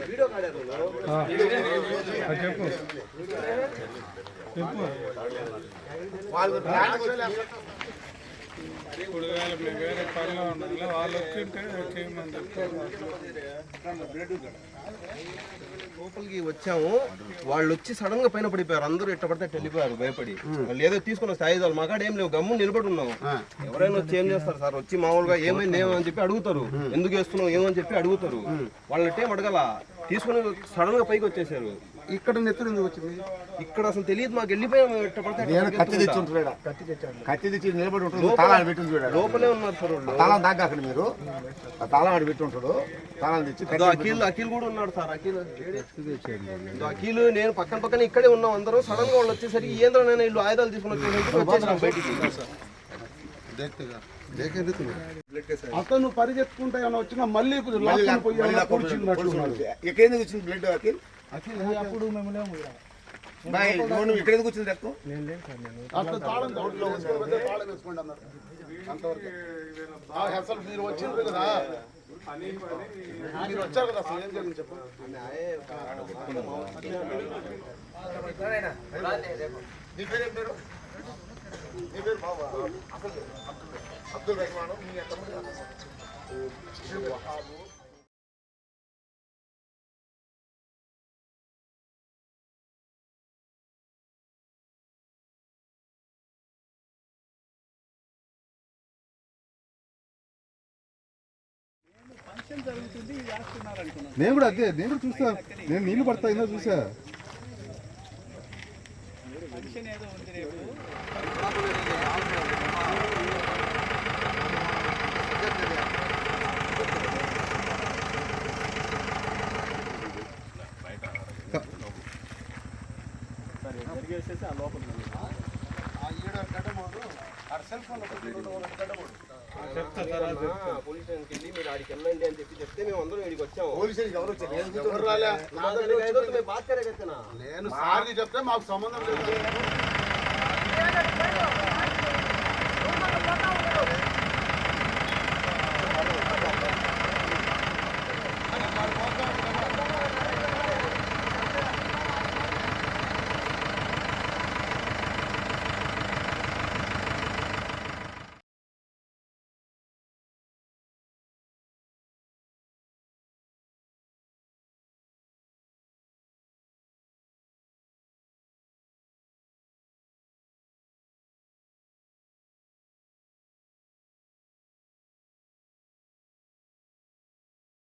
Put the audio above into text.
Video కాడారు చెప్పు. చెప్పు. వాళ్ళు ఇప్పుడు వేళ మేము వేరే పనిలో వాళ్ళు వచ్చింటే చేయమని చెప్తారు లోపలికి వచ్చాము. వాళ్ళు వచ్చి సడన్గా పైన పడిపోయారు. అందరూ ఇట్ట పడితే వెళ్ళిపోయారు భయపడి. వాళ్ళు ఏదో తీసుకున్న స్థాయిదాలు మాకాడ ఏం లేవు. గమ్ము నిలబడి ఉన్నాము ఎవరైనా వచ్చి ఏం చేస్తారు సార్? వచ్చి మామూలుగా ఏమైంది ఏమని చెప్పి అడుగుతారు. ఎందుకు వేస్తున్నావు ఏమని చెప్పి అడుగుతారు. వాళ్ళని ఏం అడగల? తీసుకుని సడన్గా పైకి వచ్చేసారు. ఇక్కడ నెత్తురు ఎందుకు వచ్చింది? ఇక్కడ అసలు తెలియదు మాకు పడితే అట్ట నేను కత్తి తెచ్చి. ఉంటాడు కత్తి తెచ్చి నిలబడి ఉంటుంది తాళాన్ని పెట్టి చూడాడు లోపలే ఉన్నారు సార్ వాళ్ళు. తాళం దాకాకండి మీరు. ఆ తాళం ఆడ పెట్టి ఉంటాడు తాళం తెచ్చి ఇదో అఖిల్ అఖిల్ కూడా ఉన్నాడు సార్ అఖిల్. ఇదో అఖిల్ నేను పక్కన పక్కన ఇక్కడే ఉన్నాం అందరూ. సడన్గా వాళ్ళు వచ్చేసరికి ఏంద్ర నేను ఇల్లు ఆయుధాలు తీసుకుని వచ్చేసరికి వచ్చేసాం బయటికి. అతను పరిగెత్తుకుంటే ఏమైనా వచ్చినా మళ్ళీ ఎందుకు వచ్చింది బ్లడ్ అఖిల్? బాయ్, నువ్వు నువ్వు ఇక్కడ ఎందుకు వచ్చింది రక్తం అట్లా తాళం తోటలో వేసుకోకపోతే తాళం వేసుకోండి అన్నారు. అంతవరకు. ఆ, అసలు మీరు వచ్చిండ్రు కదా. మీరు వచ్చారు కదా అసలు ఏం జరిగింది చెప్పు. నీ పేరు ఏం పేరు? నీ పేరు బాబా అసలు అబ్దుల్ రెహమాన్ మీ ఎంతమంది నేను కూడా అదే నేను కూడా చూసా నేను నీళ్ళు పడతా ఏదో చూసా పోలీస్ స్టేషన్కి వెళ్ళి మీరు ఆడికి వెళ్ళండి అని చెప్పి చెప్తే మేము అందరం ఇక్కడికి వచ్చాము. పోలీసులు ఎవరు వచ్చారు? ఎవరు రాలే? మాతో నేను ఐదు రోజులు మేము బాత్ కరే కత్తనా నేను సార్కి చెప్తే మాకు సంబంధం లేదు.